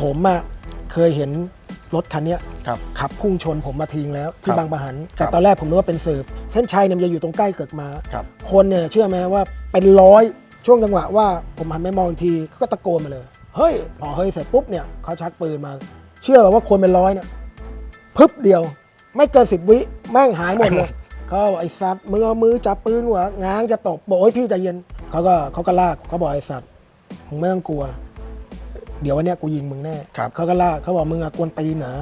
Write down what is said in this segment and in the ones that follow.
ผมอะเคยเห็นรถคันเนี้ยครับ ขับพุ่งชนผมมาทิ้งแล้วคที่รับบางปะหัน แต่ครับตอนแรกผมนึกว่าเป็นสืบ เส้นชัยเนี่ยมันจะอยู่ตรงใกล้เกิดมา ครับ คนเนี่ยเชื่อไหมว่าเป็นร้อยช่วงจังหวะว่าผมหันไปมองอีกทีเขาก็ตะโกนมาเลย เฮ้ยพอเฮ้ยเสร็จปุ๊บเนี่ยเขาชักปืนมา เชื่อไหมว่าคนเป็นร้อยเนี่ยพึบเดียว ไม่เกินสิบวิแม่งหายหมดเลย เขาบอกไอ้สัตว์มือเอามือจับปืนหัวง้างจะตบบอกโอ้ยพี่ใจเย็นเขาก็เขาก็ลากเขาบอกไอ้สัตว์มึงไม่ต้องกลัว เดี๋ยววันเนี้ยกูยิงมึงแน่ครับเขาก็ลากเขาบอกมึงอะกวนตีนเหรอ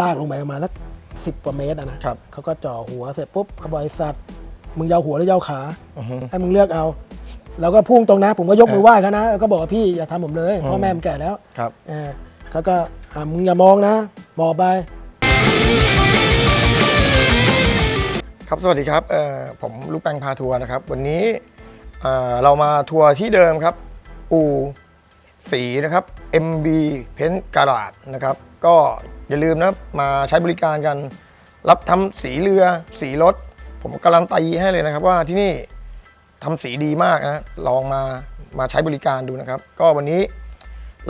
ลากลงไปประมาณสักสิบกว่าเมตรอะนะครับ เขาก็จ่อหัวเสร็จปุ๊บเขาบอกไอ้สัตว์มึงยาวหัวหรือยาวขา อือฮึ ให้มึงเลือกเอา แล้วก็พุ่งตรงนะ ผมก็ยกมือไหว้เขานะแล้วก็บอกว่าพี่อย่าทำผมเลยอืมเพราะแม่ผมแก่แล้วครับ เออเขาก็อะมึงอย่ามองนะมองไป ครับสวัสดีครับเอ่อผมลูกแปงพาทัวร์นะครับ วันนี้เอ่อเรามาทัวร์ที่เดิมครับ อู่ สีนะครับ MB เพ้นการาดนะครับ ก็อย่าลืมนะมาใช้บริการกัน รับทำสีเรือ สีรถ ผมการันตีให้เลยนะครับว่าที่นี่ทำสีดีมากนะ ลองมามาใช้บริการดูนะครับ ก็วันนี้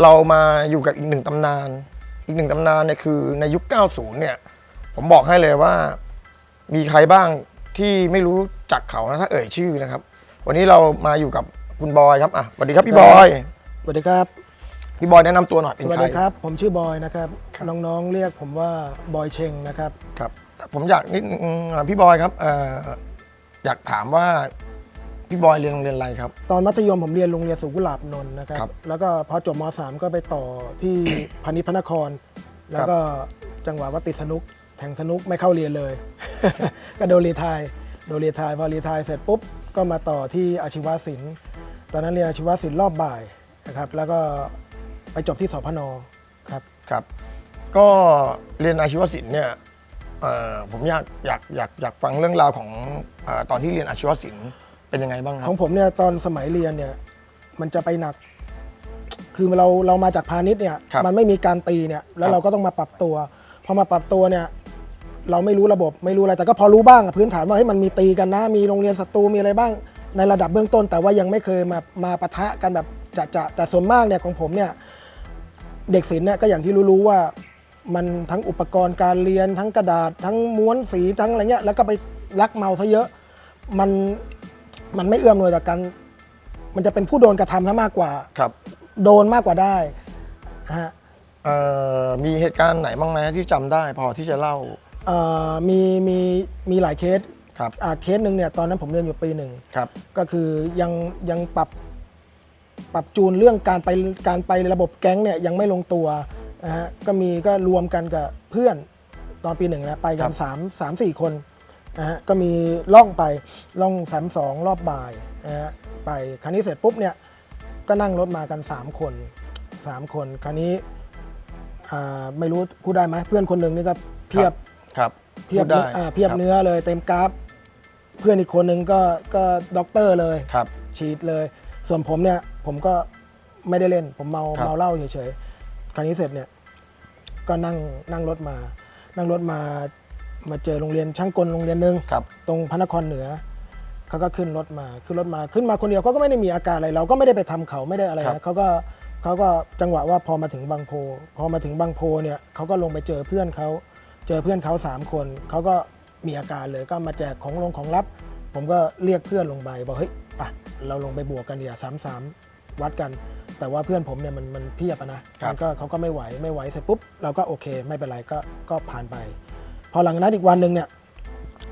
เรามาอยู่กับอีกหนึ่งตำนาน อีกหนึ่งตำนานเนี่ยคือในยุค 90 เนี่ย ผมบอกให้เลยว่ามีใครบ้างที่ไม่รู้จักเขานะถ้าเอ่ยชื่อนะครับ วันนี้เรามาอยู่กับคุณบอยครับอะสวัสดีครับพี่บอย สวัสดีครับ พี่บอยแนะนำตัวหน่อยเป็สนวัสใครดีครับ ผมชื่อบอยนะครับครับน้องๆ เรียกผมว่าบอยเชงนะครับ ครับ ผมอยากนิดนึงอะพี่บอยครับเอ่ออยากถามว่าพี่บอยเรียนโรงเรียนอะไรครับ ตอนมัธยมผมเรียนโรงเรียนสุกุหลาบนนท์นะครับ ครับแล้วก็พอจบม .3 ก็ไปต่อที่ พานิชย์พระนคร แล้วก็จังหวะว่าติดสนุก แทงสนุกไม่เข้าเรียนเลย ก็โดนรีไทายโดนรีไทายพอรีไทายเสร็จปุ๊บ ก็มาต่อที่อาชีวศิลป์ ตอนนั้นเรียนอาชีวศิลป์รอบบ่าย นะครับแล้วก็ไปจบที่สพนครับครับ ก็เรียนอาชีวศิลป์เนี่ยเอ่อผมอยากอยากอยากอยากฟังเรื่องราวของเออตอนที่เรียนอาชีวศิลป์เป็นยังไงบ้างคขรัอบงผมเนี่ยตอนสมัยเรียนเนี่ยมันจะไปหนัก คือเราเรามาจากพาณิชย์เนี่ยครับมันไม่มีการตีเนี่ยแล้ควรับเราก็ต้องมาปรับตัวพอมาปรับตัวเนี่ยเราไม่รู้ระบบไม่รู้อะไรแต่ก็พอรู้บ้างอะพื้นฐานว่าให้ยมันมีตีกันนะ มีโรงเรียนศัตรูมีอะไรบ้างในระดับเบื้องต้น แต่ว่ายังไม่เคยมามาปะทะกันแบบ จะจะแต่ส่วนมากเนี่ยของผมเนี่ยเด็กศิลป์เนี่ยก็อย่างที่รู้ๆว่ามันทั้งอุปกรณ์การเรียนทั้งกระดาษ ทั้งม้วนสีทั้งอะไรเงี้ยแล้วก็ไปลักเมาซะเยอะมันมันไม่เอื้อมหน่วยต่อการมันจะเป็นผู้โดนกระทำซะมากกว่า ครับโดนมากกว่าได้ฮะเอ่อมีเหตุการณ์ไหนบ้างไหมที่จำได้พอที่จะเล่าเอ่อมีมีมีหลายเคสครับอ่าเคสหนึ่งเนี่ยตอนนั้นผมเรียนอยู่ปีหนึ่ง ครับ ก็คือยังยังปรับ ปรับจูนเรื่องการไปการไประบบแก๊งเนี่ยยังไม่ลงตัวนะฮะก็มีก็รวมกันกับเพื่อนตอนปีหนึ่งนะไปกัครันบสามสามสี่คนนะฮะก็มีล่องไปล่องสามสองรอบบ่ายนะฮะไปคราวนี้เสร็จปุ๊บเนี่ยก็นั่งรถมากัน 3 คน 3 คนคราวนี้อ่าไม่รู้พูดได้ไหมเพื่อนคนหนึ่งนี่ก็เพียบ ครับเพียบพูดได้อ่าเพียบครับเนื้อเลยเต็มกราฟ เพื่อนอีกคนนึงก็ก็ด็อกเตอร์เลย ครับ ฉีดเลย ส่วนผมเนี่ย ผมก็ไม่ได้เล่น ผมเมาครับ เมาเหล้าเฉยๆคราวนี้เสร็จเนี่ย ก็นั่งนั่งรถมา นั่งรถมามาเจอโรงเรียนช่างกลโรงเรียนหนึ่งครับตรงพระนครเหนือเขาก็ขึ้นรถมาขึ้นรถมาขึ้นมาคนเดียวเขาก็ไม่ได้มีอาการอะไร เราก็ไม่ได้ไปทำเขาไม่ได้อะไรครันะบเขาก็เขาก็จังหวะว่าพอมาถึงบางโพ พอมาถึงบางโพเนี่ยเขาก็ลงไปเจอเพื่อนเขาเจอเพื่อนเขาสามคนเขาก็มีอาการเลยก็มาแจกของลงของรับ ผมก็เรียกเพื่อนลงไปบอกเฮ้ยอะเราลงไปบวกกันเดี๋ยวสามสาม วัดกัน แต่ว่าเพื่อนผมเนี่ยมันมันเพียบอะนะครับมันก็เขาก็ไม่ไหวไม่ไหวเสร็จปุ๊บเราก็โอเค ไม่เป็นไรก็ก็ผ่านไป พอหลังจากนั้นอีกวันหนึ่งเนี่ย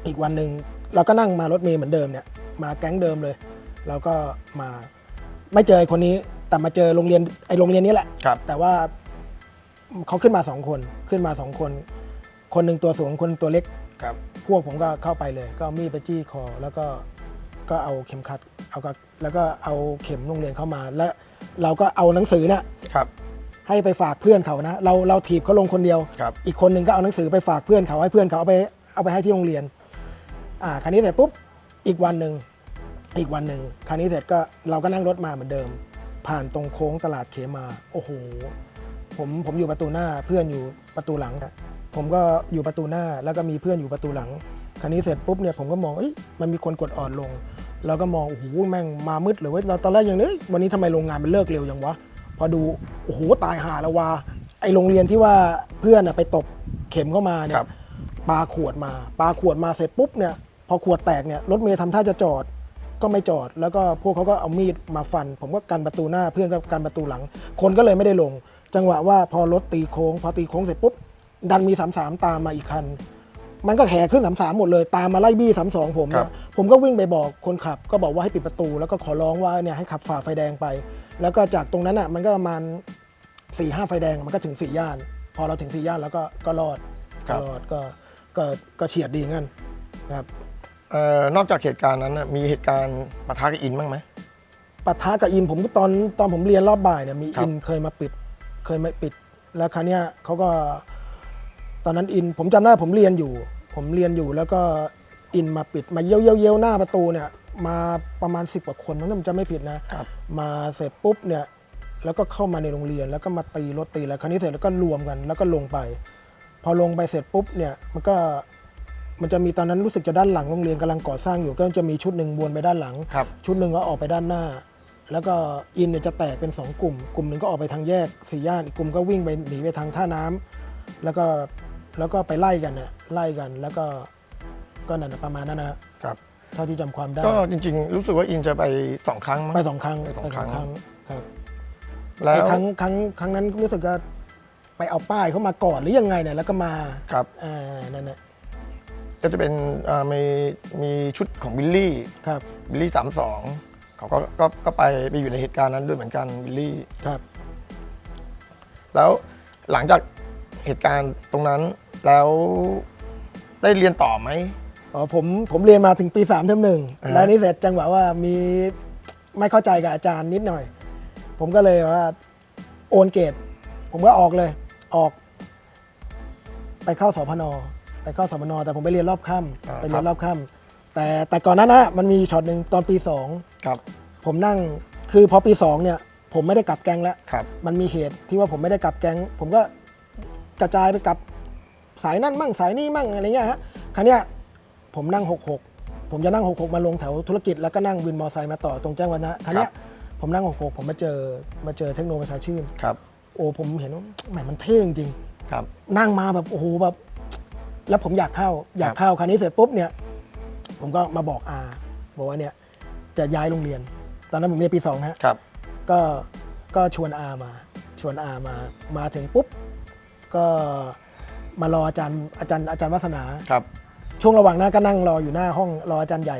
อีกวันหนึ่งเราก็นั่งมารถเมล์เหมือนเดิมเนี่ยมาแก๊งเดิมเลย เราก็มาไม่เจอไอ้คนนี้แต่มาเจอโรงเรียนไอ้โรงเรียนนี้แหละครับแต่ว่าเขาขึ้นมาสองคนขึ้นมาสองคน คนหนึ่งตัวสูงคนตัวเล็กครับพวกผมก็เข้าไปเลย ก็เอามีดไปจี้คอ แล้วก็ก็เอาเข็มขัดเอาก็ แล้วก็เอาเข็มโรงเรียนเข้ามา แล้วเราก็เอาหนังสือเนี่ยครับ ให้ไปฝากเพื่อนเขานะ เราเราถีบเขาลงคนเดียว ครับ อีกคนหนึ่งก็เอาหนังสือไปฝากเพื่อนเขาให้เพื่อนเขาเอาไปเอาไปให้ที่โรงเรียน อ่าคราวนี้เสร็จปุ๊บอีกวันหนึ่งอีกวันหนึ่งคราวนี้เสร็จก็เราก็นั่งรถมาเหมือนเดิม ผ่านตรงโค้งตลาดเขมา โอ้โหผมผมอยู่ประตูหน้าเพื่อนอยู่ประตูหลังอะผมก็อยู่ประตูหน้าแล้วก็มีเพื่อนอยู่ประตูหลัง คราวนี้เสร็จปุ๊บเนี่ยผมก็มองเอ้ยมันมีคนกดออดลง เราก็มองโอ้โหแม่งมามืดเลยเว้ยเราตอนแรกยังนึกวันนี้ทำไมโรงงานมันเลิกเร็วยังวะพอดูโอ้โหตายห่าแล้ววะไอโรงเรียนที่ว่าเพื่อนน่ะไปตบเข็มเข้ามาเนี่ครัยบปาขวดมาปาขวดมาเสร็จปุ๊บเนี่ยพอขวดแตกเนี่ยรถเมย์ทำท่าจะจอดก็ไม่จอด แล้วก็พวกเขาก็เอามีดมาฟัน ผมก็กันประตูหน้าเพื่อนก็กันประตูหลัง คนก็เลยไม่ได้ลง จังหวะว่าพอรถตีโค้ง พอตีโค้งเสร็จปุ๊บดันมีสามสามตามมาอีกคัน มันก็แห่ขึ้นสามสามหมดเลยตามมาไล่บี้สามสองผมครัเนี่บยผมก็วิ่งไปบอกคนขับ ก็บอกว่าให้ปิดประตู แล้วก็ขอร้องว่าเนี่ยให้ขับฝ่าไฟแดงไป แล้วก็จากตรงนั้นอะมันก็ประมาณสี่ห้าไฟแดงมันก็ถึงสี่ย่าน พอเราถึงสี่ย่านแล้วก็ก็รอดครัก็บ รอดก็ก็ก็เฉียดดีงั้นครับเอ่อนอกจากเหตุการณ์นั้นน่ะมีเหตุการณ์ปะทะกับอินบ้างไหม ปะทะกับอินผมก็ตอนตอนผมเรียนรอบบ่ายเนี่ยมีครับ อินเคยมาปิดเคยมาปิด แล้วครั้เนี้ยเขาก็ ตอนนั้นอินผมจำได้ผมเรียนอยู่ ผมเรียนอยู่แล้วก็อินมาปิดมาเยี่ยวเยี่ยวเยี่ยวหน้าประตูเนี่ยมาประมาณสิบกว่าคนมันผมจะไม่ผิดนะครับมาเสร็จปุ๊บเนี่ยแล้วก็เข้ามาในโรงเรียนแล้วก็มาตีรถตีแล้วคราวนี้เสร็จแล้วก็รวมกันแล้วก็ลงไป พอลงไปเสร็จปุ๊บเนี่ยมันก็มันจะมีตอนนั้นรู้สึกจะด้านหลังโรงเรียนกำลังก่อสร้างอยู่ก็จะมีชุดหนึ่งวนไปด้านหลังครับชุดหนึ่งก็ออกไปด้านหน้า แล้วก็อินเนี่ยจะแตกเป็น 2 กลุ่ม กลุ่มหนึ่งก็ออกไปทางแยกสี่ย่านอีกกลุ่มก็วิ่งไปหนีไปทางท่าน้ำแล้วก็ แล้วก็ไปไล่กันเนี่ยไล่กันแล้วก็ก็นั่นนะประมาณนั้นนะครับ เท่าที่จำความได้ก็จริงๆ รู้สึกว่าอินจะไปสองครั้งมั้ง ไปสองครั้งไปสองไปครั้ง ครับแล้วไอ้ครั้งครั้งครั้งนั้นรู้สึกว่าไปเอาป้ายเข้ามาก่อนหรือยังไงเนี่ยแล้วก็มาครับอ่านั่นแหละก็จะเป็นอ่ามีมีชุดของบิลลี่ครับบิลลี่สามสองเขาก็ก็ก็ไปไปอยู่ในเหตุการณ์นั้นด้วยเหมือนกันบิลลี่ ครับ แล้วหลังจากเหตุการณ์ตรงนั้น แล้วได้เรียนต่อไหม อ๋อผมผมเรียนมาถึงปีสามเทอมหนึ่งอ่าฮะแล้วนี่เสร็จจังหวะว่ามีไม่เข้าใจกับอาจารย์นิดหน่อย ผมก็เลยว่าโอนเกรดผมก็ออกเลยออก ไปเข้าสพนไปเข้าสพนแต่ผมไปเรียนรอบค่ำไปเรียนรอบค่ำแต่แต่ก่อนหนั้นนะมันมีช็อตหนึ่งตอนปีสองครับผมนั่งคือพอปีสองเนี่ย ผมไม่ได้กลับแก๊งแล้ว ครับ มันมีเหตุที่ว่าผมไม่ได้กลับแก๊ง ผมก็กระจายไปกลับ สายนั่นมั่งสายนี่มั่งอะไรเงี้ยฮะครั้นี้ยผมนั่ง 66 ผมจะนั่ง 66 มาลงแถวธุรกิจแล้วก็นั่งวินมอไซค์มาต่อตรงแจ้งวัฒนะครั้นี้ยผมนั่ง 66 ผมมาเจอมาเจอเทคโนประชาชื่นครับโอ้ผมเห็นว่าแหมมันเท่จริงครับๆนั่งมาแบบโอ้โหแบบแล้วผมอยากเข้าอยากครับเข้าคราวนี้เสร็จปุ๊บเนี่ยผมก็มาบอกอาบอกว่าเนี่ยจะย้ายโรงเรียน ตอนนั้นผมเรียนปีสองนะฮะครับก็ก็ชวนอามา ชวนอามามาถึงปุ๊บก็ มารออาจารย์อาจารย์อาจารย์วัฒนา ครับ ช่วงระหว่างหน้าก็นั่งรออยู่หน้าห้องรออาจารย์ใหญ่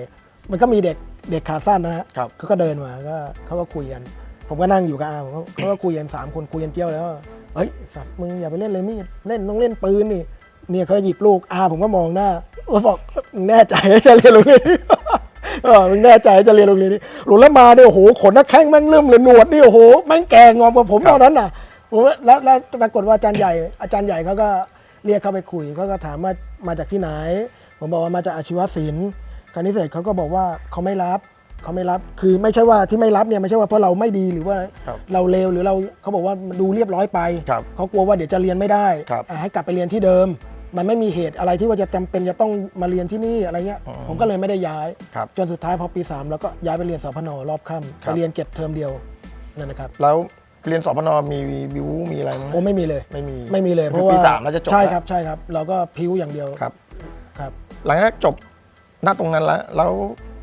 มันก็มีเด็กเด็กขาสั้นนะฮะครับ เขาก็เดินมาก็เขาก็คุยกัน ผมก็นั่งอยู่กับอาผมก็เขาก็คุยกันสามคนคุยกันเจี้ยวแล้วว่าเฮ้ยสัตว์มึงอย่าไปเล่นเลยมีดเล่นต้องเล่นปืนนี่เนี่ยเขาหยิบลูกอาผมก็มองหน้าก็บอกมึงแน่ใจจะเรียนโรงเรียนนี้ เออมึงแน่ใจจะเรียนโรงเรียนนี้หลุดแล้วมาเนี่ยโอ้โหขนนักแข้งแม่งเริ่มเลยหนวดนี่โอ้โหแม่งแก่งอมกว่าผมครับตอนนั้นน่ะผมว่าแล้วแล้วปรากฏว่าอาจารย์ใหญ่อาจารย์ใหญ่เขาก็ เรียกเข้าไปคุยเขาก็ถามว่ามาจากที่ไหน ผมบอกว่ามาจากอาชีวศิลป์คราวนี้เสร็จเขาก็บอกว่าเขาไม่รับเขาไม่รับคือไม่ใช่ว่าที่ไม่รับเนี่ยไม่ใช่ว่าเพราะเราไม่ดีหรือว่าครับเราเลวหรือเราเขาบอกว่ามันดูเรียบร้อยไปครับเขากลัวว่าเดี๋ยวจะเรียนไม่ได้ครับอะให้กลับไปเรียนที่เดิม มันไม่มีเหตุอะไรที่ว่าจะจำเป็นจะต้องมาเรียนที่นี่อะไรเงี้ยอืมผมก็เลยไม่ได้ย้ายครับจนสุดท้ายพอปีสามแล้วก็ย้ายไปเรียนสพนรอบค่ำครัไปบเรียนเก็บเทอมเดียวนั่นนะครับแล้ว เรียนสพนมีบิวมีอะไรไหมโอ้ไม่มีเลย ไม่มี ไม่มีเลยเพคือราะว่าปีสามแล้วจะจบใช่แล้วครับใช่ครับ เราก็พิ้วอย่างเดียวครับครับ หลังจากจบหน้าตรงนั้นแล้วแล้ว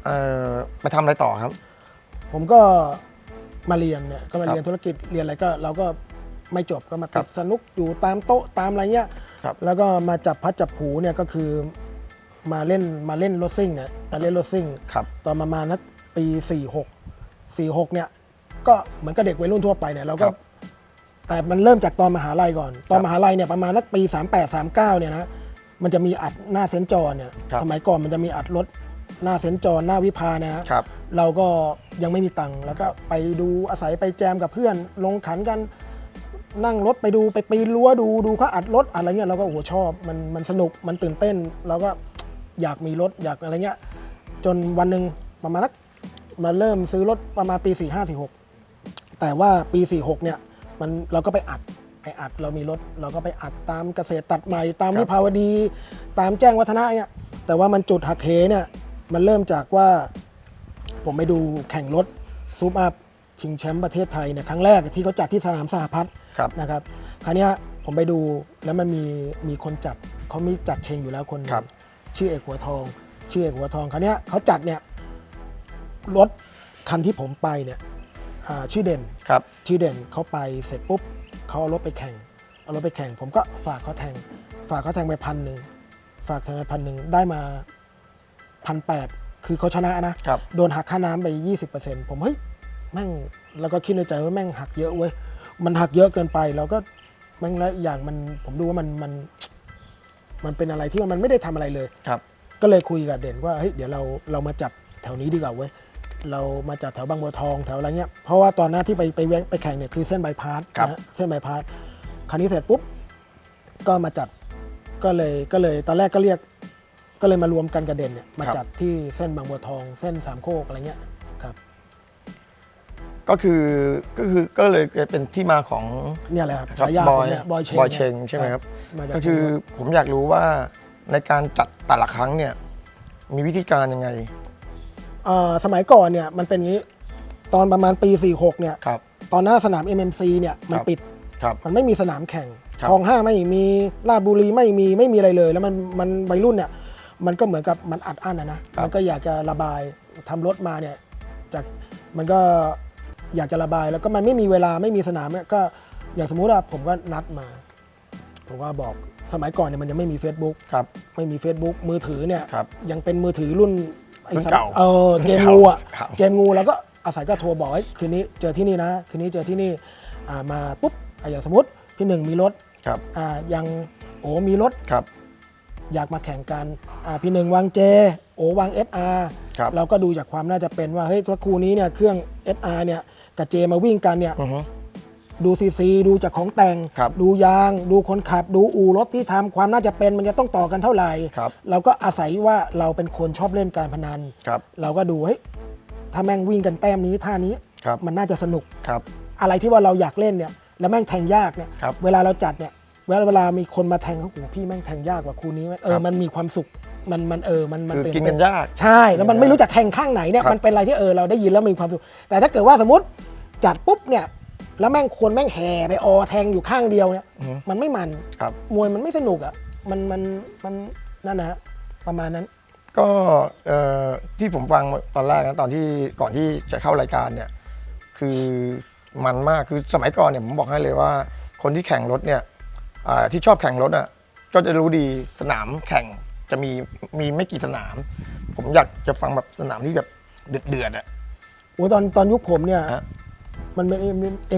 เอ่อไปทำอะไรต่อครับ ผมก็มาเรียนเนี่ยก็มาครับเรียนธุรกิจเรียนอะไรก็ เราก็ไม่จบก็มาครัติบดสนุกอยู่ตามโต๊ะตามอะไรเงี้ยครับแล้วก็มาจับพัดจับผูเนี่ยก็คือมาเล่นมาเล่นรถซิ่งเนี่ยมาเล่นรถซิ่งครับตอนประมาณนักปี 46 46เนี่ย ก็เหมือนกับเด็กวัยรุ่นทั่วไปเนี่ยเราก็ ครับแต่มันเริ่มจากตอนมหาลัยก่อน ตอนครับมหาลัยเนี่ยประมาณนักปี 38 39เนี่ยนะมันจะมีอัดหน้าเซนต์จอห์นเนี่ยครับ สมัยก่อนมันจะมีอัดรถหน้าเซนต์จอห์นหน้าวิภาเนี่ยนะ ครับ เราก็ยังไม่มีตังค์แล้วก็ไปดูอาศัยไปแจมกับเพื่อน ลงขันกันนั่งรถไปดูไปปีนรั้วดูดูเขาอัดรถอะไรเงี้ยเราก็โอ้โหชอบมันมันสนุกมันตื่นเต้น เราก็ อยากมีรถอยากอะไรเงี้ยจนวันหนึ่งประมาณนักมาเริ่มซื้อรถประมาณปี 4 5 4 6 แต่ว่าปี 46 เนี่ยมันเราก็ไปอัดไปอัดเรามีรถเราก็ไปอัดตามเกษตรตัดใหม่ ตามครับวิภาวดี ตามแจ้งวัฒนะเนี่ยแต่ว่ามันจุดหักเหเนี่ยมันเริ่มจากว่า ผมไปดูแข่งรถซูปอัพชิงแชมป์ประเทศไทยเนี่ยครั้งแรกที่เขาจัดที่สนามสหพัฒน์ครับนะครับคราวเนี้ยผมไปดูแล้วมันมีมีคนจัดเขามีจัดเชงอยู่แล้วคนหนึ่งครับชื่อเอกหัวทอง ชื่อเอกหัวทองคราวเนี้ยเขาจัดเนี่ยรถคันที่ผมไปเนี่ยอ่า ชื่อเด่นครับชื่อเด่นเขาไปเสร็จปุ๊บเขาเอารถไปแข่ง เอารถไปแข่ง ผมก็ฝากเขาแทง ฝากเขาแทงไปพันหนึ่งฝากแทงไปพันหนึ่งได้มาพันแปดคือเขาชนะนะครับโดนหักค่าน้ำไป 20%ผมเฮ้ยแม่งแล้วก็คิดในใจว่าแม่งหักเยอะเว้ยมันหักเยอะเกินไปเราก็แม่งแล้วอีกอย่างมันผมดูว่ามันมันมันเป็นอะไรที่ว่ามันไม่ได้ทำอะไรเลยครับ ก็เลยคุยกับเด่นว่าเฮ้ยเดี๋ยวเราเรามาจัดแถวนี้ดีกว่าเว้ย เรามาจัดแถวบางบัวทองแถวอะไรเงี้ยเพราะว่าตอนหน้าที่ไปไปแวะไปแข่งเนี่ยคือเส้นบายพาสครับนะฮะเส้นบายพาสคราวนี้เสร็จปุ๊บก็มาจัดก็เลยก็เลยตอนแรกก็เรียก ก็เลยมารวมกันกับเด่นเนี่ยมาจัดที่เส้นบางบัวทอง เส้นสามโคกอะไรเงี้ยครับก็คือก็คือก็เลยเป็นที่มาของเนี่ยแหละครับครับฉายาบผอมยเนี่ยบอยเชงบอยเชงใช่ไหมครับ มาจากก็คือเชียงใหม่ผมอยากรู้ว่าในการจัดแต่ละครั้งเนี่ยมีวิธีการยังไงเอ่อสมัยก่อนเนี่ยมันเป็นงี้ ตอนประมาณปี 46 เนี่ย ครับ ตอนหน้าสนาม MMC เนี่ยมันครับ ปิด ครับ มันไม่มีสนามแข่งครับ คลองห้าไม่มีลาดบุรีไม่มีไม่มีอะไรเลย แล้วมันมันวัยรุ่นเนี่ย มันก็เหมือนกับมันอัดอั้นนะนะมันก็อยากจะระบายทำรถมาเนี่ยจากมันก็อยากจะระบายแล้วก็มันไม่มีเวลาไม่มีสนามเนี่ยก็อย่างสมมุติว่าผมก็นัดมา ผมก็บอกสมัยก่อนเนี่ยมันยังไม่มี Facebook ครับ ไม่มี Facebook มือถือเนี่ยครับ ยังเป็นมือถือรุ่น ไอ้รุ่นสมเก่าเออเกมงูอะครับ เกมงูแล้วก็อาศัยก็โทรบอกเฮ้ยคืนนี้เจอที่นี่นะ คืนนี้เจอที่นี่อ่ามาปุ๊บอะอย่างสมมติพี่หนึ่งมีรถครับอ่ายังโอมีรถครับ อยากมาแข่งกันอ่าพี่หนึ่งวางเจ โอวาง SR ครับเราก็ดูจากความน่าจะเป็นว่าเฮ้ยถ้าคู่นี้เนี่ยเครื่อง SR เนี่ยกับเจมาวิ่งกันเนี่ย อือฮึ ดูซีซีดูจากของแต่ง ครับดูยาง ดูคนขับ ดูอู่รถที่ทำความน่าจะเป็นมันจะต้องต่อกันเท่าไหร่ ครับ เราก็อาศัยว่าเราเป็นคนชอบเล่นการพนัน ครับ เราก็ดูเฮ้ยถ้าแม่งวิ่งกันแต้มนี้ท่านี้ครับ มันน่าจะสนุก ครับ อะไรที่ว่าเราอยากเล่นเนี่ยแล้วแม่งแทงยากเนี่ยครับเวลาเราจัดเนี่ยเวลาเวลามีคนมาแทงเขาโอ้โหพี่แม่งแทงยากกว่าคู่นี้เอครัอบมันมีความสุขมันมันเออมันมันคือตื่นกินเต้กันนยาก ใช่ แล้วมันไม่รู้จักแทงข้างไหนเนี่ยครับ มันเป็นอะไรที่เออเราได้ยินแล้วมีความสุขแต่ถ้าเกิดว่าสมมติจัดปุ๊บเนี่ย แล้วแม่งคนแม่งแห่ไปออแทงอยู่ข้างเดียวเนี่ย อือฮึมันไม่มัน ครับ มวยมันไม่สนุกอะ มันมันมันนั่นนะฮะประมาณนั้น ก็เอ่อที่ผมฟังตอนแรกนะตอนที่ก่อนที่จะเข้ารายการเนี่ย คือมันมากคือสมัยก่อนเนี่ยผมบอกให้เลยว่า คนที่แข่งรถเนี่ยอ่าที่ชอบแข่งรถอะก็จะรู้ดีสนามแข่งจะมีมีไม่กี่สนาม ผมอยากจะฟังแบบสนามที่แบบเดือดเดือดๆอะ โอ้ตอนตอนยุคผมเนี่ย ฮะ มันเป็น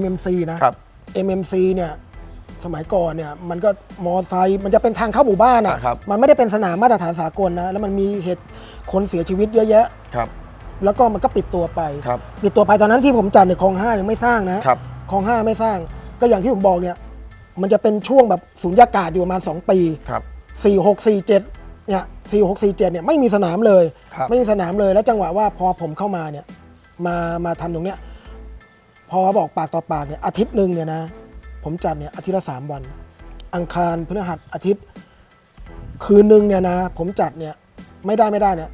MMC นะ ครับ MMC เนี่ยสมัยก่อนเนี่ยมันก็มอไซค์มันจะเป็นทางเข้าหมู่บ้านอะอ่าครับ มันไม่ได้เป็นสนามมาตรฐานสากลนะ แล้วมันมีเหตุคนเสียชีวิตเยอะแยะ ครับแล้วก็มันก็ปิดตัวไป ครับปิดตัวไปตอนนั้นที่ผมจัดเนี่ยคลองห้ายังไม่สร้างนะครับ คลองห้าไม่สร้าง ก็อย่างที่ผมบอกเนี่ย มันจะเป็นช่วงแบบสุญญากาศอยู่ประมาณ 2 ปี ครับ 4 6 4 7เนี่ย4 6 4 7เนี่ยไม่มีสนามเลย ครับ ไม่มีสนามเลยแล้วจังหวะว่าพอผมเข้ามาเนี่ยมามาทำตรงเนี้ย พอบอกปากต่อปากเนี่ยอาทิตย์หนึ่งเนี่ยนะผมจัดเนี่ยอาทิตย์ละสามวัน อังคารพฤหัสอาทิตย์ คืนหนึ่งเนี่ยนะ ผมจัดเนี่ยไม่ได้ไม่ได้เนี่ย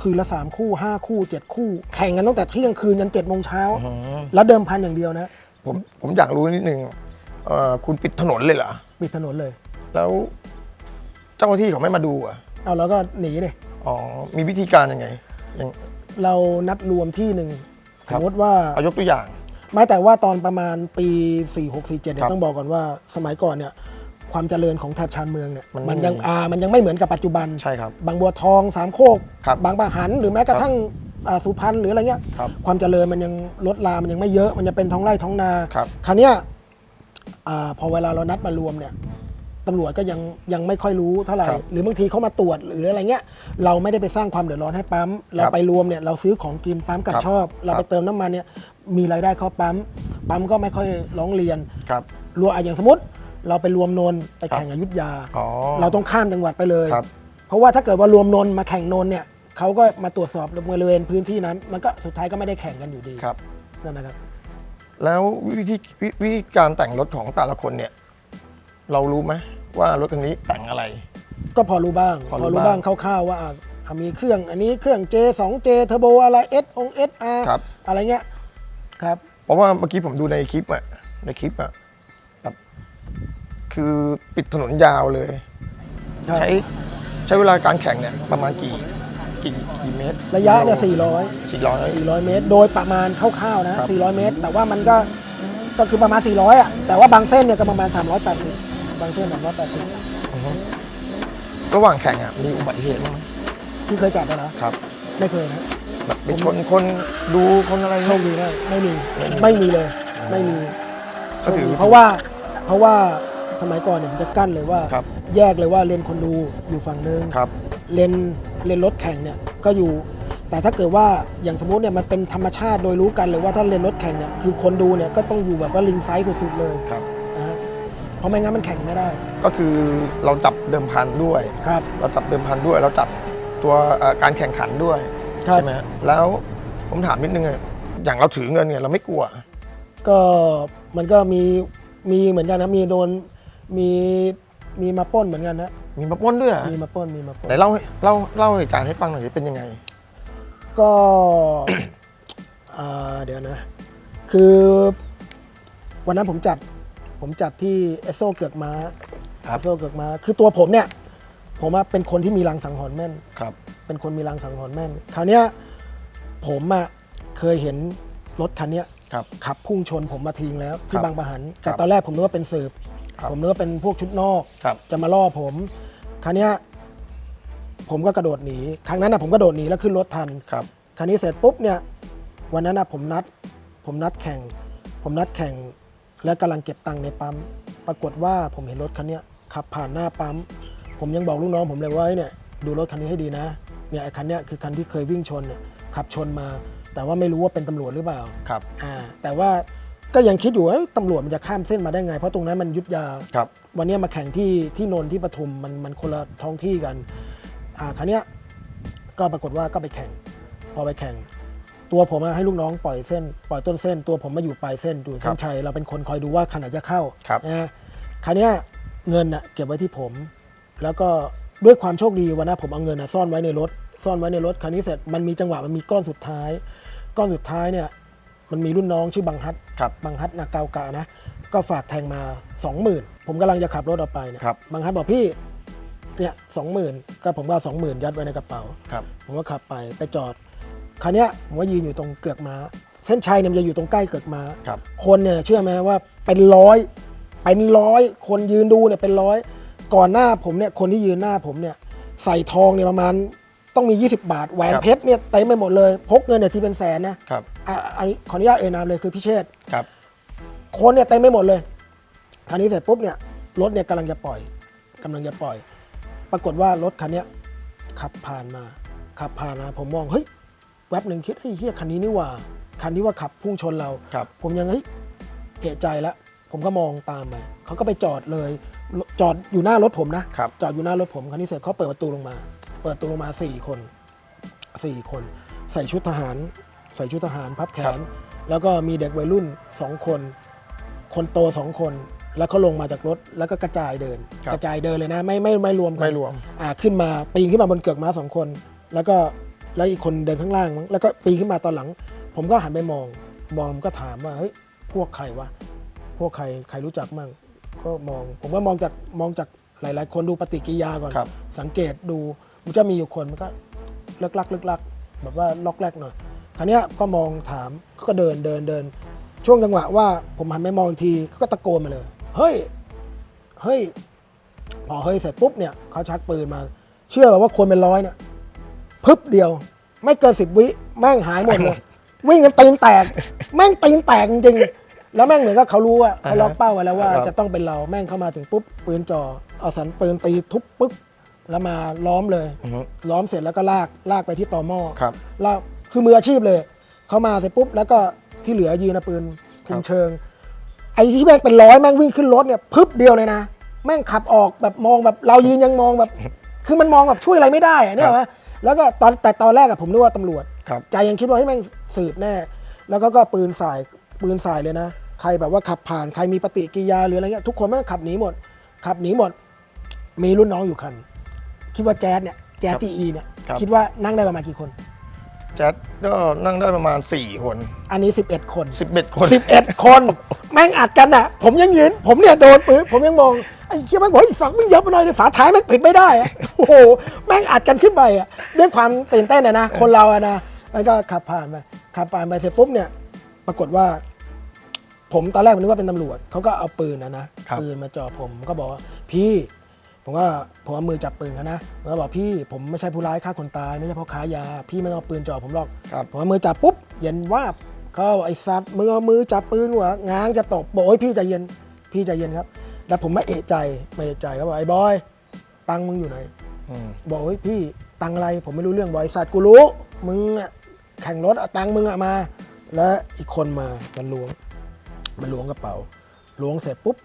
คืนละสามคู่ห้าคู่เจ็ดคู่ แข่งกันตั้งแต่เที่ยงคืนยันเจ็ดโมงเช้าอืมแล้วเดิมพันอย่างเดียวนะ ผมผมอยากรู้นิดนึงเอ่อคุณปิดถนนเลยเหรอปิดถนนเลย แล้วเจ้าหน้าที่เขาไม่มาดูอะเอาแล้วก็หนีเลยอ๋อมีวิธีการยังไงยัง เรานัดรวมที่หนึ่งคสรับ มมติว่า เอายกตัวอย่าง ไม่แต่ว่าตอนประมาณปี 4647เนี่ครัยบต้องบอกก่อนว่าสมัยก่อนเนี่ยความเจริญของแถบชานเมืองเนี่ยมันมันยังไม่มี อ่ามันยังไม่เหมือนกับปัจจุบัน ใช่ครับ บางบัวทองสามโคกครับบางปะหัน หรือแม้กระทั่งอ่าสุพรรณหรืออะไรเงี้ยครับความเจริญมันยังลดลามันยังไม่เยอะมันจะเป็นท้องไร่ท้องนาครับคราวเนี้ยอ่าพอเวลาเรานัดมารวมเนี่ยตำรวจก็ยังยังไม่ค่อยรู้เท่าไหร่ครับหรือบางทีเขามาตรวจหรืออะไรเงี้ยเราไม่ได้ไปสร้างความเดือดร้อนให้ปั๊มเราครับไปรวมเนี่ยเราซื้อของกินปั๊มกับครับชอบ เราคไปรับเติมน้ำมันเนี่ย มีรายได้เข้าปั๊ม ปั๊มก็ไม่ค่อยร้องเรียนครับ รวมอะอย่างสมมติ เราไปรวมนนท์ไปแข่งอยุธยา อ๋อ เราต้องข้ามจังหวัดไปเลย ครับ เพราะว่าถ้าเกิดว่ารวมนนท์มาแข่งนนท์เนี่ยเขาก็มาตรวจสอบบริเวณพื้นที่นั้น มันก็สุดท้ายก็ไม่ได้แข่งกันอยู่ดีครับ นั่นนะครับ แล้ววิธีวิวิธีการแต่งรถของแต่ละคนเนี่ย เรารู้ไหมว่ารถคันนี้แต่งอะไร ก็พอรู้บ้างพอรู้พอรู้บ้างบ้าง คร่าวๆว่าอะอะมีเครื่องอันนี้เครื่อง J 2 J เทอร์โบอะไร S อง SR ครับ อะไรเงี้ย ครับ เพราะว่าเมื่อกี้ผมดูในคลิปอะในคลิปอะแบบคือปิดถนนยาวเลยใช่ใช้ใช้เวลาการแข่งเนี่ยประมาณกี่กี่กี่เมตรระยะเนี่ย 400 สี่ร้อย 400 เมตร โดยประมาณคร่าวๆนะ ครับ 400 เมตร แต่ว่ามันก็ ก็คือประมาณ 400 อะ แต่ว่าบางเส้นเนี่ยก็ประมาณ 380 บางเส้น 380ระหว่างแข่งอะมีอุบัติเหตุบ้างไหมที่เคยจัดนะนะครับ ไม่เคยนะ แบบไปชนคนดูคนอะไรโชเงี้ยคดีมากไม่มีไม่มีไม่มีเลยอ๋อไม่มีโชก็คถือดีเพราะว่าเพราะว่าสมัยก่อนเนี่ยมันจะกั้นเลยว่าครับแยกเลยว่าเลนคนดูอยู่ฝั่งนึงครับเลนเลนรถแข่งเนี่ยก็อยู่ แต่ถ้าเกิดว่าอย่างสมมติเนี่ยมันเป็นธรรมชาติโดยรู้กันเลยว่าถ้าเลนรถแข่งเนี่ยคือคนดูเนี่ยก็ต้องอยู่แบบว่าลิงไซส์สุดๆเลยครับนะฮะเพราะไม่งั้นมันแข่งไม่ได้ ก็คือเราจับเดิมพันด้วยครับเราจับเดิมพันด้วย เราจับตัวเอ่อการแข่งขันด้วยครับ ใช่ไหมฮะแล้วผมถามนิดนึงอะอย่างเราถือเงินเนี่ยเราไม่กลัว ก็มันก็มีมีเหมือนกันนะมีโดนมีมีมาปล้นเหมือนกันนะมีมาปล้นด้วยเหรอมีมาปล้นมีมาปล้นไหนเล่าให้เล่าเล่าเหตุการณ์ให้ฟังหน่อยดิเป็นยังไง ก็ อ่าเดี๋ยวนะ คือวันนั้นผมจัด ผมจัดที่เอสโซเกือกม้าครับเอสโซเกือกม้า คือตัวผมเนี่ย ผมว่าเป็นคนที่มีรังสังหรณ์แม่น ครับ เป็นคนมีรังสังหรณ์แม่น คราวเนี้ยผมอะเคยเห็นรถคันเนี้ยครับ ขับพุ่งชนผมมาทิ้งแล้วคที่รับบางปะหัน แต่ครับตอนแรกผมนึกว่าเป็นสืบ ครับผมนึกว่าเป็นพวกชุดนอก ครับ จะมาล่อผม คราวเนี้ยผมก็กระโดดหนี ครั้งนั้นนะผมกระโดดหนีแล้วขึ้นรถทัน ครับ คราวนี้เสร็จปุ๊บเนี่ยวันนั้นนะผมนัด ผมนัดแข่ง ผมนัดแข่ง แล้วกำลังเก็บตังค์ในปั๊ม ปรากฏว่าผมเห็นรถคันเนี้ยขับผ่านหน้าปั๊ม ผมยังบอกลูกน้องผมเลยว่าเฮ้ยเนี่ยดูรถคันนี้ให้ดีนะเนี่ยไอ้คันเนี้ยคือคันที่เคยวิ่งชนเนี่ยขับชนมา แต่ว่าไม่รู้ว่าเป็นตำรวจหรือเปล่าครับอ่าแต่ว่าก็ยังคิดอยู่ว่าเอ้ยตำรวจมันจะข้ามเส้นมาได้ไง เพราะตรงนั้นมันยุทธยาครับวันเนี้ยมาแข่งที่ที่นนท์ที่ปทุมมันมันคนละท้องที่กันอ่าครั้เนี้ยก็ปรากฏว่าก็ไปแข่ง พอไปแข่ง ตัวผมอะให้ลูกน้องปล่อยเส้น ปล่อยต้นเส้น ตัวผมมาอยู่ปลายเส้นดูครัเส้บนชัยเราเป็นคนคอยดูว่าขนาดจะเข้าครับนะครั้เนี้ยเงินอะเก็บไว้ที่ผม แล้วก็ด้วยความโชคดีวันนั้นผมเอาเงินอะซ่อนไว้ในรถ ซ่อนไว้ในรถคราวนี้เสร็จมันมีจังหวะมันมีก้อนสุดท้าย ก้อนสุดท้ายเนี่ยมันมีรุ่นน้องชื่อบังฮัตครับบางฮัทนาเกากะนะ ก็ฝากแทงมา 20,000 ผมกำลังจะขับรถออกไปเนี่ยครับบางฮัทบอกพี่เนี่ยสองหมื่นก็ผมก็สองหมื่นยัดไว้ในกระเป๋าครับผมก็ขับไปไปจอดคราวเนี้ยผมก็ยืนอยู่ตรงเกือกม้า เส้นชัยเนี่ยมันจะอยู่ตรงใกล้เกือกม้าครับคนเนี่ยเชื่อไหมว่าเป็นร้อยเป็นร้อยคนยืนดูเนี่ยเป็นร้อย ก่อนหน้าผมเนี่ยคนที่ยืนหน้าผมเนี่ยใส่ทองเนี่ยประมาณต้องมี 20 บาทแหวนครับเพชรเนี่ยเต็มไปหมดเลยพกเงินเนี่ยที่เป็นแสนนะครับ อะอันนี้ขออนุญาตเอ่ยนามเลยคือพิเชษครับ คนเนี่ยเต็มไปหมดเลยคราวนี้เสร็จปุ๊บเนี่ยรถเนี่ยกำลังจะปล่อยกำลังจะปล่อย ปรากฏว่ารถคันเนี้ยขับผ่านมาขับผ่านมาผมมองเฮ้ยแวบหนึ่งคิดเฮ้ยเฮียคันนี้นี่หว่าคันที่ว่าขับพุ่งชนเรา ครับ ผมยังเฮ้ยเอะใจแล้วผมก็มองตามไปเขาก็ไปจอดเลย จอดอยู่หน้ารถผมนะครับ จอดอยู่หน้ารถผมคันนี้เสร็จเขาเปิดประตูลงมา เปิดประตูลงมาสี่คนสี่คน ใส่ชุดทหาร ใส่ชุดทหารพับแขครันบแล้วก็มีเด็กวัยรุ่นสองคน คนโตสองคน แล้วเขาลงมาจากรถแล้วก็กระจายเดิน ครับกระจายเดินเลยนะ ไม่ไม่ไม่รวมกันไม่รวม อ่าขึ้นมาปีนขึ้นมาบนเกือกม้าสองคน แล้วก็แล้วอีกคนเดินข้างล่างมั้งแล้วก็ปีนขึ้นมาตอนหลัง ผมก็หันไปมองมองก็ถามว่าเฮ้ยพวกใครวะพวกใครใครรู้จักมั่ง ก็มองผมก็มองจากมองจากหลาย ๆ คนดูปฏิกิริยาก่อน ครับ สังเกตดูมันจะมีอยู่คนมันก็เลิกลักเลิกลักแบบว่าล็อกแรกหน่อยคราวเนี้ยก็มองถามก็เดินเดินเดิน ช่วงจังหวะว่าผมหันไปมองอีกทีเขาก็ตะโกนมาเลย เฮ้ย เฮ้ย พอเฮ้ยเสร็จปุ๊บเนี่ยเขาชักปืนมา เชื่อแบบว่าคนเป็นร้อยเนี่ยพึบเดียว ไม่เกินสิบวิแม่งหายหมดเลย วิ่งกันตีนแตก แม่งตีนแตกจริงๆ แล้วแม่งเหมือนกับเขารู้ว่าเขาล็อกเป้าไว้แล้วว่าครับจะต้องเป็นเราแม่งเข้ามาถึงปุ๊บปืนจ่อเอาสันปืนตีทุบปึ๊บแล้วมาล้อมเลยอือฮึล้อมเสร็จแล้วก็ลากลากไปที่ตอหม้อครับลากคือมืออาชีพเลย เขามาเสร็จปุ๊บแล้วก็ที่เหลือยืนเอาปืนคุครัมบเชิง ไอ้ที่แม่งเป็นร้อยแม่งวิ่งขึ้นรถเนี่ยพึบเดียวเลยนะแม่งขับออกแบบมองแบบเรายืนยังมองแบบ คือมันมองแบบช่วยอะไรไม่ได้อะเนี่ยไหมแล้วก็ตอนแต่ตอนแรกอะผมนึกว่าตำรวจครับใจยังคิดว่าให้ยแม่งสืบแน่ แล้วก็ก็ปืนสาย ปืนสายเลยนะ ใครแบบว่าขับผ่านใครมีปฏิกิริยาหรืออะไรเงี้ยทุกคนแม่งขับหนีหมด ขับหนีหมด มีรุ่นน้องอยู่คัน คิดว่าแจ๊สเนี่ยแจ๊สครับตีอีเนี่ยครับ คิดว่านั่งได้ประมาณกี่คน แจ๊ดก็นั่งได้ประมาณ 4 คน อันนี้ 11 คน 11 คน 11 คน แม่งอัดกันอะ ผมยังยืน ผมเนี่ยโดนปืนผมยังมองไอ้เชี่ยแม่งบอกไอ้ฝังมึงเยอะไปหน่อยเลยฝาท้ายแม่งปิดไม่ได้อะโอ้โหแม่งอัดกันขึ้นไปอะด้วยความตื่นเต้นอะนะคนเราอะนะมันก็ขับผ่านไปขับผ่านไปเสร็จปุ๊บเนี่ย ปรากฏว่า ผมตอนแรกผมนึกว่าเป็นตำรวจเขาก็เอาปืนนะนะครับ ปืนมาจ่อผมก็บอกว่าพี่ผมก็ผมเอามือจับปืนเขานะแล้วบอกพี่ผมไม่ใช่ผู้ร้ายฆ่าคนตายไม่ใช่พ่อค้ายา พี่ไม่ต้องเอาปืนจ่อผมหรอกครับ ผมเอามือจับปุ๊บเย็นว่าบเขาบอกไอ้สัตว์มือเอามือจับปืนหัวง้างจะตบบอกโอ้ยพี่ใจเย็นพี่ใจเย็นครับ แล้วผมไม่เอะใจไม่เอะใจเขาบอกไอ้บอยตังค์มึงอยู่ไหน อืมบอกเฮ้ยพี่ตังค์อะไรผมไม่รู้เรื่องบอยสัตว์กูรู้ มึงอะแข่งรถเอาตังค์มึงอะมา แล้วอีกคนมามันล้วง มันล้วงกระเป๋าล้วงเสร็จปุ๊บ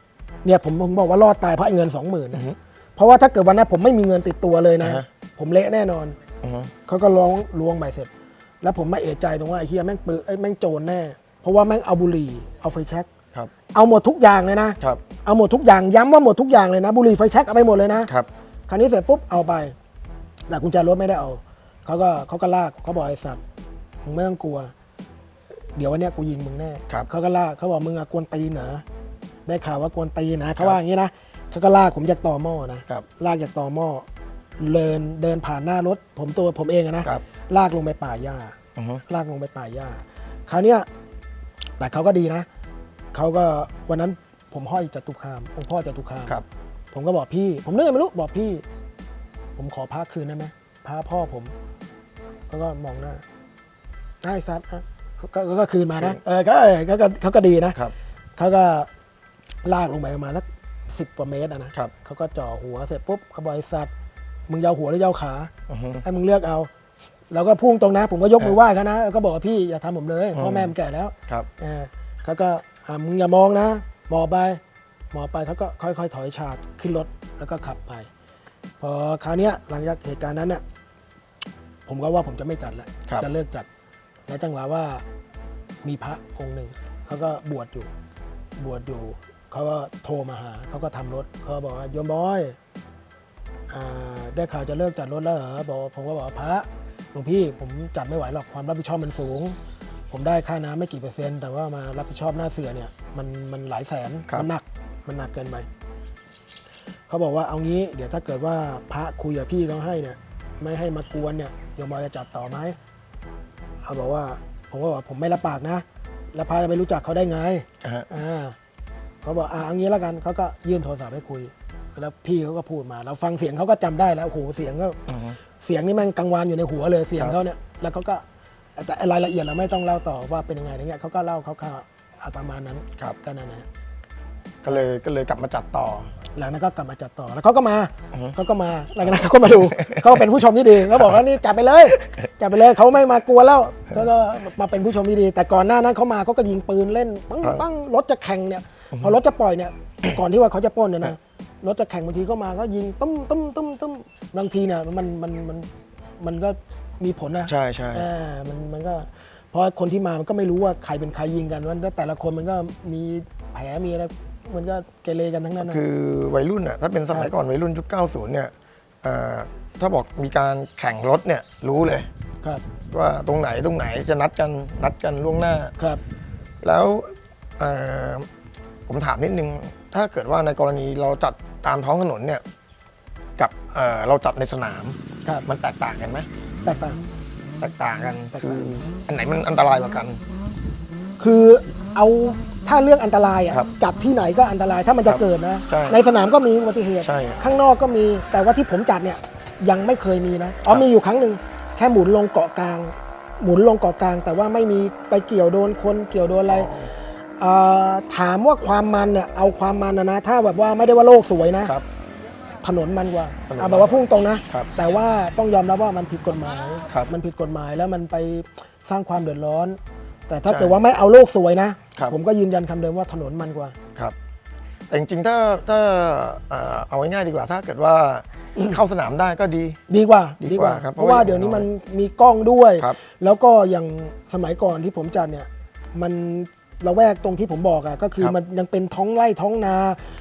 เนี่ยผมผมบอกว่ารอดตายเพราะไอ้เงินสองหมื่นอือฮึเพราะว่าถ้าเกิดวันนั้นผมไม่มีเงินติดตัวเลยนะอ่าฮะผมเละแน่นอนอือฮึเขาก็ร้องล้วงไปเสร็จ แล้วผมไม่เอะใจตรงว่าไอ้เฮียแม่งปืนไอ้แม่งโจรแน่ เพราะว่าแม่งเอาบุหรี่เอาไฟแช็กครับเอาหมดทุกอย่างเลยนะครับเอาหมดทุกอย่างย้ำว่าหมดทุกอย่างเลยนะ บุหรี่ไฟแช็กเอาไปหมดเลยนะครับคราวนี้เสร็จปุ๊บเอาไปแต่กุญแจรถไม่ได้เอาเขาก็เขาก็ลากเขาบอกไอ้สัตว์มึงไม่ต้องกลัว เดี๋ยววันเนี้ยกูยิงมึงแน่ครับเขาก็ลากเขาบอกมึงอะกวนตีนเหรอได้ข่าวว่ากวนตีนนะเขาว่าอย่างนี้นะเขาก็ลากผมจากต่อหม้อนะครับ ลากจากต่อหม้อเดินเดินผ่านหน้ารถ ผมตัวผมเองอะนะครับลากลงไปป่าหญ้า อือฮึลากลงไปป่าหญ้าคราวเนี้ยแต่เขาก็ดีนะเขาก็วันนั้นผมห้อยจตุคามองค์พ่อจตุคาม ครับ ผมก็บอกพี่ ผมนึกอะไรไม่รู้บอกพี่ ผมขอพระคืนได้ไหมพระพ่อผมเขาก็มองหน้าได้ซัดนะเขา ก็ก็ก็คืนมานะเออก็เออก็ก็เขาก็ดีนะครับ เขาก็ลากลงไปประมาณสักสิบกว่าเมตรอะนะครับ เขาก็จ่อหัวเสร็จปุ๊บเขาบอกไอ้สัตว์มึงยาวหัวหรือยาวขา อือฮึ ให้มึงเลือกเอา แล้วก็พุ่งตรงนะ ผมก็ยกมือไหว้เขานะแล้วก็บอกว่าพี่อย่าทำผมเลยอืมพ่อแม่ผมแก่แล้วครับ เออเขาก็อ่ามึงอย่ามองนะมองไปมองไปเขาก็ค่อยๆ ถอยฉากขึ้นรถแล้วก็ขับไป พอคราวเนี้ยหลังจากเหตุการณ์นั้นเนี่ยผมก็ว่าผมจะไม่จัดแล้วครับ จะเลิกจัด และจังหวะว่ามีพระองค์หนึ่งเขาก็บวชอยู่ บวชอยู่เขาก็โทรมาหาเขาก็ทำรถเขาก็บอกว่าโยมบอยอ่าได้ข่าวจะเลิกจัดรถแล้วเหรอบอกผมก็บอกว่าพระหลวงพี่ผมจัดไม่ไหวหรอกความรับผิดชอบมันสูง ผมได้ค่าน้ำไม่กี่เปอร์เซ็นต์แต่ว่ามารับผิดชอบหน้าเสือเนี่ยมันมันหลายแสนครับมันหนักมันหนักเกินไปเขาบอกว่าเอางี้เดี๋ยวถ้าเกิดว่าพระคุยกับพี่เขาให้เนี่ยไม่ให้มากวนเนี่ยโยมบอยจะจัดต่อไหม เขาบอกว่าผมก็บอกผมไม่รับปากนะ แล้วพระจะไปรู้จักเขาได้ไงอ่าฮะ อ่าเขาบอกอ่าเอางี้แล้วกันเขาก็ยื่นโทรศัพท์ให้คุย แล้วพี่เขาก็พูดมา เราฟังเสียงเขาก็จำได้แล้วโอ้โหเสียงก็ อือฮึ เสียงนี่แม่งกังวานอยู่ในหัวเลยเสียงครับเขาเนี่ยแล้วเขาก็แต่รายละเอียดเราไม่ต้องเล่าต่อว่าเป็นยังไงอะไรเงี้ยเขาก็เล่าเขาข่าวๆประมาณนั้นครับ ก็นั่นนะก็เลยก็เลยกลับมาจัดต่อ หลังนั้นก็กลับมาจัดต่อแล้วเขาก็มาอือฮึเขาก็มาหลังจากนั้นเขาก็มาดู เขาเป็นผู้ชมที่ดีเขาบอกว่านี่จับไปเลยจับไปเลยเขาไม่มากลัวแล้วเขาก็มาเป็นผู้ชมที่ดี แต่ก่อนหน้านั้นเขามาเขาก็ยิงปืนเล่นปังครับปังรถจะแข่งเนี่ย พอรถจะปล่อยเนี่ย ก่อนที่ว่าเขาจะปล้นเนี่ยนะรถจะแข่งบางทีก็มาก็ยิงตุ้มตุ้มตุ้มตุ้มบางทีเนี่ยมันมันมันมันก็มีผลนะใช่ใช่อ่ามันมันก็เพราะคนที่มามันก็ไม่รู้ว่าใครเป็นใครยิงกันว่าแต่ละคนมันก็มีแผลมีอะไร มันก็เกเรกันทั้งนั้นนะคือวัยรุ่นอะถ้าเป็นสมัยก่อนวัยรุ่นยุค90 เนี่ยเอ่อถ้าบอกมีการแข่งรถเนี่ยรู้เลยครับว่าตรงไหนตรงไหนจะนัดกันนัดกันล่วงหน้าครับ แล้วเอ่อผมถามนิดนึง ถ้าเกิดว่าในกรณีเราจัดตามท้องถนนเนี่ยกับเอ่อเราจัดในสนามครับมันแตกต่างกันไหมแตกต่างแตกต่างกันแตกคืต่างออันไหนมันอันตรายกว่ากัน คือเอา ถ้าเรื่องอันตรายอะครับจัดที่ไหนก็อันตรายถ้ามันจะครับเกิดนะ ใช่ในสนามก็มีอุบัติเหตุใช่ข้างนอกก็มีแต่ว่าที่ผมจัดเนี่ยยังไม่เคยมีนะอ๋อครับ มีอยู่ครั้งหนึ่งแค่หมุนลงเกาะกลาง หมุนลงเกาะกลาง แต่ว่าไม่มีไปเกี่ยวโดนคนเกี่ยวโดนอะไรเอ่อถามว่าความมันเนี่ยเอาความมันนะนะ ถ้าแบบว่าไม่ได้ว่าโลกสวยนะ ครับ ถนนมันกว่าถนนเอาแบบว่าพุ่งตรงนะ ครับแต่ว่าต้องยอมรับว่ามันผิดกฎหมาย ครับ มันผิดกฎหมายแล้วมันไปสร้างความเดือดร้อน แต่ถ้าใช่เกิดว่าไม่เอาโลกสวยนะ ครับ ผมก็ยืนยันคำเดิมว่าถนนมันกว่า ครับ แต่จริงๆถ้าถ้าเอ่อเอาง่ายๆดีกว่า ถ้าเกิดว่าเข้าสนามได้ก็ดี ดีกว่าดีกว่าครับเพราะว่าเพราะว่าเดี๋ยวนี้มันมีกล้องด้วย ครับแล้วก็อย่างสมัยก่อนที่ผมจัดเนี่ย มัน ละแวกตรงที่ผมบอกอะก็คือครับมันยังเป็นท้องไร่ท้องนา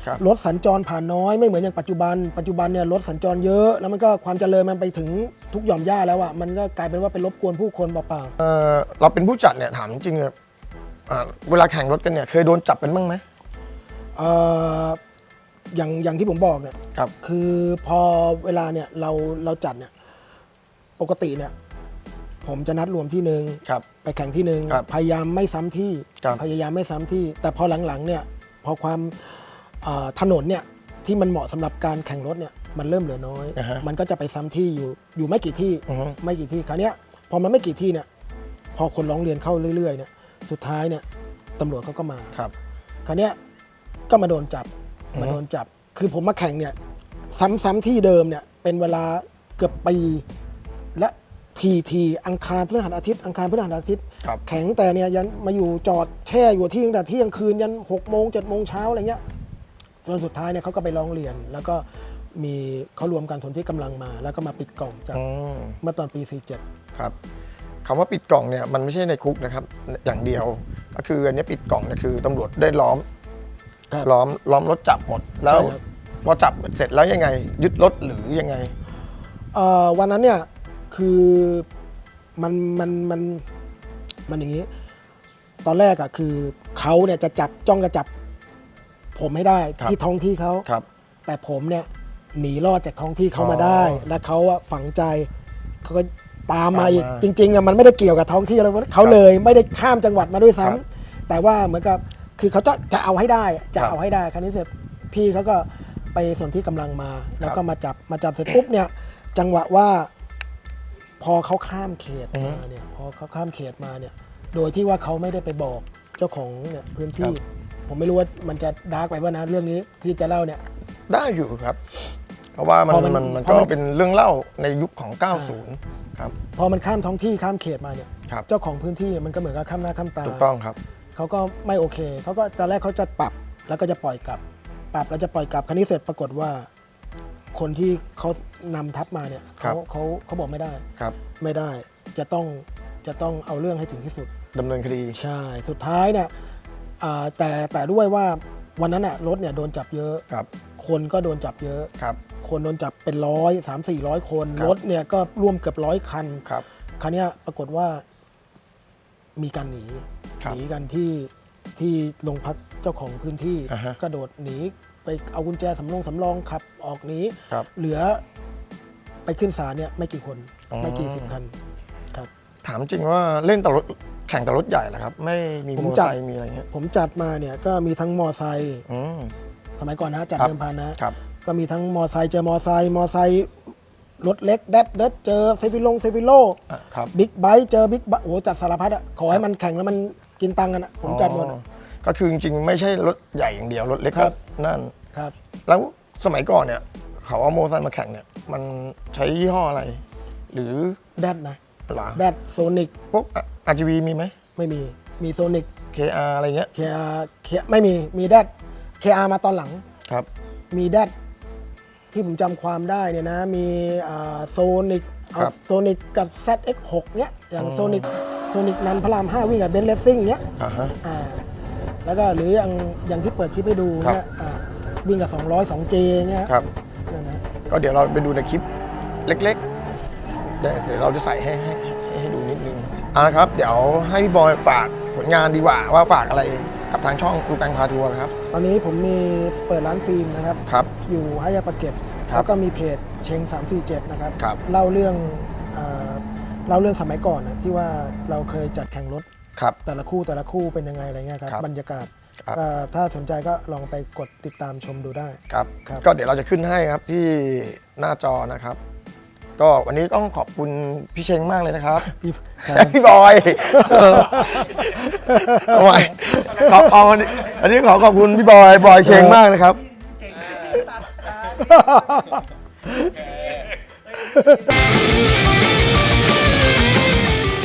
ครับ รถสัญจรผ่านน้อยไม่เหมือนอย่างปัจจุบัน ปัจจุบันเนี่ยรถสัญจรเยอะ แล้วมันก็ความเจริญมันไปถึงทุกหย่อมย่าแล้วอะมันก็กลายเป็นว่าเป็นรบกวนผู้คนเปล่าเอ่อเราเป็นผู้จัดเนี่ยถามจริงๆเนี่ยอ่าเวลาแข่งรถกันเนี่ยเคยโดนจับเป็นบ้างไหมๆเอ่ออย่างอย่างที่ผมบอกเนี่ยครับ คือพอเวลาเนี่ยเราเราจัดเนี่ยปกติเนี่ยผมจะนัดรวมที่หนึ่งครับ ไปแข่งที่หนึ่งครับพยายามไม่ซ้ำที่ ครับ พยายามไม่ซ้ำที่ แต่พอหลังๆเนี่ยพอความเอ่อถนนเนี่ยที่มันเหมาะสำหรับการแข่งรถเนี่ยมันเริ่มเหลือน้อย อ่าฮะมันก็จะไปซ้ำที่อยู่อยู่ไม่กี่ที่อือฮึ ไม่กี่ที่คราวเนี้ยพอมันไม่กี่ที่เนี่ยพอคนร้องเรียนเข้าเรื่อยๆเนี่ยสุดท้ายเนี่ยตำรวจเขาก็มา ครับ คราวเนี้ยก็มาโดนจับอือฮึ มาโดนจับ คือผมมาแข่งเนี่ย ซ้ำๆที่เดิมเนี่ยเป็นเวลาเกือบปี และ ทีทีอังคารพฤหัสอาทิตย์อังคารพฤหัสอาทิตย์ครับ แข็งแต่เนี่ยยันมาอยู่จอดแช่อยู่ที่ตั้งแต่เที่ยงคืนยันหกโมงเจ็ดโมงเช้าอะไรเงี้ยจนสุดท้ายเนี่ยเขาก็ไปร้องเรียน แล้วก็มีเขารวมกันสนที่กำลังมา แล้วก็มาปิดกล่องจับอืมเมื่อตอนปี 47 ครับคำว่าปิดกล่องเนี่ยมันไม่ใช่ในคุกนะครับ อย่างเดียว ก็คืออันนี้ปิดกล่องเนี่ยคือตำรวจได้ล้อมครับ ล้อมล้อมรถจับหมด แล้วใช่ครับ พอจับเสร็จแล้วยังไง ยึดรถหรือยังไง เอ่อวันนั้นเนี่ย คือมันมันมันมันอย่างนี้ ตอนแรกอะคือเขาเนี่ยจะจับจ้องจะจับ ผมให้ได้ครับ ที่ท้องที่เขาครับ แต่ผมเนี่ยหนีรอดจากท้องที่เขามาอ๋อได้และเขาอะฝังใจเขาก็ตามมาอีกตามมาจริงๆอะมันไม่ได้เกี่ยวกับท้องที่อะไรเขาเลย ไม่ได้ข้ามจังหวัดมาด้วยซ้ำครับแต่ว่าเหมือนกับคือเขาจะจะเอาให้ได้จะครับเอาให้ได้ครั้นี้เสร็จพี่เขาก็ไปส่วนที่กำลังมา แล้วก็ครับมาจับมาจับเสร็จปุ๊บเนี่ยจังหวะว่า พอเขาข้ามเขตอือฮึมาเนี่ยพอเขาข้ามเขตมาเนี่ยโดยที่ว่าเขาไม่ได้ไปบอกเจ้าของเนี่ยพื้นที่ ผมไม่รู้ว่ามันจะดาร์กไปว่านะเรื่องนี้ที่จะเล่าเนี่ย ได้อยู่ครับ เพราะว่ามันพอมันมันมันพอก็มัน เป็นเรื่องเล่าในยุคของ 90 ครับ พอมันข้ามท้องที่ข้ามเขตมาเนี่ยครับ เจ้าของพื้นที่มันก็เหมือนกับข้ามหน้าข้ามตา ถูกต้องครับ เขาก็ไม่โอเค เขาก็ตอนแรกเขาจะปรับแล้วก็จะปล่อยกลับ ปรับแล้วจะปล่อยกลับ ครั้นี้เสร็จปรากฏว่า คนที่เขานำทัพมาเนี่ยครัเขาบ เขาเขาบอกไม่ได้ ครับไม่ได้จะต้องจะต้องเอาเรื่องให้ถึงที่สุด ดำเนินคดี ใช่ สุดท้ายเนี่ยอ่าแต่แต่ด้วยว่าวันนั้นน่ะรถเนี่ยโดนจับเยอะ ครับ คนก็โดนจับเยอะ ครับ คนโดนจับเป็นร้อยสามสี่ร้อยคน ครับ รถเนี่ยก็ร่วมเกือบร้อยคัน ครับ ครั้นี้ยปรากฏว่ามีการหนีครับหนีกันที่ที่โรงพักเจ้าของพื้นที่ อ่าฮะ กระโดดหนี ไปเอากุญแจสำรองสำรองขับออกหนีครับเหลือไปขึ้นศาลเนี่ยไม่กี่คนอ๋อ ไม่กี่สิบคันครับถามจริงว่าเล่นแต่รถแข่งแต่รถใหญ่เหรอครับ ไม่มีผมมอเตอจัร์ดไซค์มีอะไรเงี้ยผมจัดมาเนี่ยก็มีทั้งมอไซค์อืม สมัยก่อนนะจัดครับ เดิมพันนะ ครับ ก็มีทั้งมอไซค์เจอมอไซค์มอไซค์รถเล็กแดดเด็ดเจอเซฟิลงเซฟิโลอะครับ บิ๊กไบค์เจอบิ๊กไบค์โอ้โหจัดสารพัดอะขอให้มันแข่งแล้วมันกินตังค์กันอะผมจัดหมดอ๋อะอ ก็คือจริงๆ ไม่ใช่รถใหญ่อย่างเดียวรถเล็กครัก็บนั่น ครับ แล้วสมัยก่อนเนี่ย เขาเอาโมอเตอร์ไซค์มาแข่งเนี่ย มันใช้ยี่ห้ออะไร หรือแดดนะหรอแดดโซนิกพวก RGB มีไหม ไม่มีมีโซนิก KR อะไรเงี้ยเคอาเคไม่มีมีแดดเคอามาตอนหลังครับ มีแดดที่ผมจำความได้เนี่ยนะ มีโซนิกครับโซนิกกับ ZX6 เนี้ยอย่างอืมโซนิกโซนิกนันพระราม 5 วิ่งกับเบนซ์เลสซิ่งเนี้ยอ่าฮะอ่า แล้วก็หรืออย่างอย่างที่เปิดคลิปให้ดูครับ เนี่ยอ่าวิ่งกับ 200 2J เนี้ยครับนั่นนะก็เดี๋ยวเราไปดูในคลิปเล็กๆเดี๋ยวเดี๋ยวเราจะใส่ให้ให้ให้ให้ดูนิดนึงเอาละครับ เดี๋ยวให้พี่บอยฝากผลงานดีกว่าว่าฝากอะไรกับทางช่องครูแปงพาทัวร์ครับ ตอนนี้ผมมีเปิดร้านฟิล์มนะครับ ครับ อยู่ห้ายาปากเกร็ดครับแล้วก็มีเพจเชง347 นะครับ ครับ เล่าเรื่องเอ่อเล่าเรื่องสมัยก่อนนะที่ว่าเราเคยจัดแข่งรถ ครับ แต่ละคู่แต่ละคู่เป็นยังไงอะไรเงี้ยครับครับบรรยากาศครับ ก็ถ้าสนใจก็ลองไปกดติดตามชมดูได้ ครับ ครับ ก็เดี๋ยวเราจะขึ้นให้ครับที่หน้าจอนะครับ ก็วันนี้ต้องขอบคุณพี่เชงมากเลยนะครับ พี่ครับ พี่บอยเออเอาไว้ขอเอาอันนี้อันนี้ขอขอบคุณพี่บอย บอยเชงมากนะครับ